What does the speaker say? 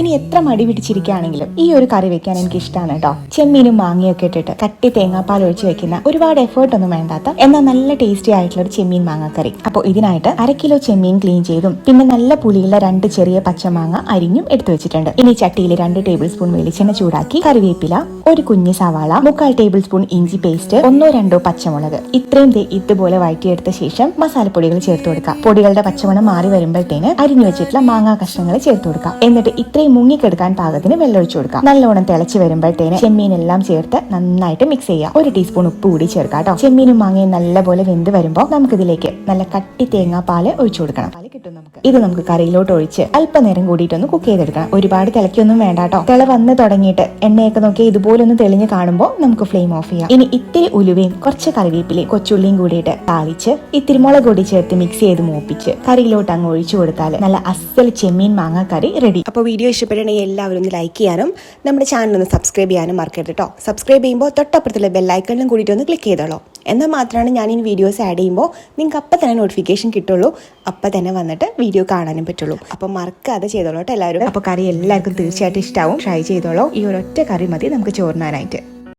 ഇനി എത്ര മടി പിടിച്ചിരിക്കുകയാണെങ്കിലും ഈ ഒരു കറി വെക്കാൻ എനിക്ക് ഇഷ്ടമാണ് കേട്ടോ. ചെമ്മീനും മാങ്ങയൊക്കെ ഇട്ടിട്ട് കട്ടി തേങ്ങാപ്പാൽ ഒഴിച്ച് വെക്കുന്ന ഒരുപാട് എഫേർട്ട് ഒന്നും വേണ്ടാത്ത എന്നാൽ നല്ല ടേസ്റ്റി ആയിട്ടുള്ള ഒരു ചെമ്മീൻ മാങ്ങാക്കറി. അപ്പോൾ ഇതിനായിട്ട് അര കിലോ ചെമ്മീൻ ക്ലീൻ ചെയ്തും പിന്നെ നല്ല പുളിയുള്ള രണ്ട് ചെറിയ പച്ചമാങ്ങ അരിഞ്ഞും എടുത്തു വെച്ചിട്ടുണ്ട്. ഇനി ചട്ടിയിൽ രണ്ട് ടേബിൾ സ്പൂൺ വെളിച്ചെണ്ണ ചൂടാക്കി കറിവേപ്പില ഒരു കുഞ്ഞ് സവാള മുക്കാൽ ടേബിൾ സ്പൂൺ ഇഞ്ചി പേസ്റ്റ് ഒന്നോ രണ്ടോ പച്ചമുളക്. ഇത്രയും ദേ ഇതുപോലെ വഴറ്റിയെടുത്ത ശേഷം മസാലപ്പൊടികൾ ചേർത്ത് കൊടുക്കുക പൊടികളുടെ പച്ചമണം മാറി വരുമ്പോഴത്തേന് അരിഞ്ഞു വെച്ചിട്ടുള്ള മാങ്ങാ കഷ്ണങ്ങൾ ചേർത്ത് കൊടുക്കുക എന്നിട്ട് ഇത്രയും മുങ്ങിക്കെടുക്കാൻ പാകത്തിന് വെള്ളമൊഴിച്ചു കൊടുക്കാം. നല്ലോണം തിളച്ച് വരുമ്പോഴത്തേന് ചെമ്മീൻ എല്ലാം ചേർത്ത് നന്നായിട്ട് മിക്സ് ചെയ്യാം. ഒരു ടീസ്പൂൺ ഉപ്പ് കൂടി ചേർക്കാം കേട്ടോ ചെമ്മീനും മാങ്ങയും നല്ലപോലെ വെന്ത് വരുമ്പോൾ നമുക്ക് ഇതിലേക്ക് നല്ല കട്ടി തേങ്ങാ പാൽ ഒഴിച്ചു കൊടുക്കണം. പാൽ കിട്ടും നമുക്ക്. ഇത് നമുക്ക് കറിയിലോട്ട് ഒഴിച്ച് അല്പനേരം കൂടിയിട്ടൊന്ന് കുക്ക് ചെയ്തെടുക്കണം. ഒരുപാട് തിളക്കിയൊന്നും വേണ്ട കേട്ടോ തിള വന്ന് തുടങ്ങിയിട്ട് എണ്ണയൊക്കെ നോക്കി ഇതുപോലെ ഒന്ന് തെളിഞ്ഞ് കാണുമ്പോൾ നമുക്ക് ഫ്ലെയിം ഓഫ് ചെയ്യാം. ഇനി ഇത്തിരി ഉലുവയും കുറച്ച് കറിവേപ്പിലയും കൊച്ചുള്ളിയും കൂടിയിട്ട് താളിച്ച് ഇത്തിരി മുളക് കൂടി ചേർത്ത് മിക്സ് ചെയ്ത് മൂപ്പിച്ച് കറിയിലോട്ട് അങ്ങ് ഒഴിച്ചു കൊടുത്താൽ നല്ല അസൽ ചെമ്മീൻ മാങ്ങ കറി റെഡി അപ്പോൾ വീഡിയോ ഇഷ്ടപ്പെടണമെങ്കിൽ എല്ലാവരും ഒന്ന് ലൈക്ക് ചെയ്യാനും നമ്മുടെ ചാനൽ ഒന്ന് സബ്സ്ക്രൈബ് ചെയ്യാനും മറക്കരുത് കേട്ടോ സബ്സ്ക്രൈബ് ചെയ്യുമ്പോൾ തൊട്ടപ്പുറത്തുള്ള ബെല്ലൈക്കണിലും കൂടിയിട്ട് ഒന്ന് ക്ലിക്ക് ചെയ്തോളൂ. എന്നാൽ മാത്രമാണ് ഞാൻ ഈ വീഡിയോസ് ആഡ് ചെയ്യുമ്പോൾ നിങ്ങൾക്ക് അപ്പം തന്നെ നോട്ടിഫിക്കേഷൻ കിട്ടുള്ളൂ. അപ്പം തന്നെ വന്നിട്ട് വീഡിയോ കാണാനും പറ്റുള്ളൂ. അപ്പം മറക്കാതെ ചെയ്തോളൂ കേട്ടോ എല്ലാവരും. അപ്പോൾ കറി എല്ലാവർക്കും തീർച്ചയായിട്ടും ഇഷ്ടമാവും ട്രൈ ചെയ്തോളൂ. ഈ ഒരൊറ്റ കറി മതി നമുക്ക് ചോറിനാനായിട്ട്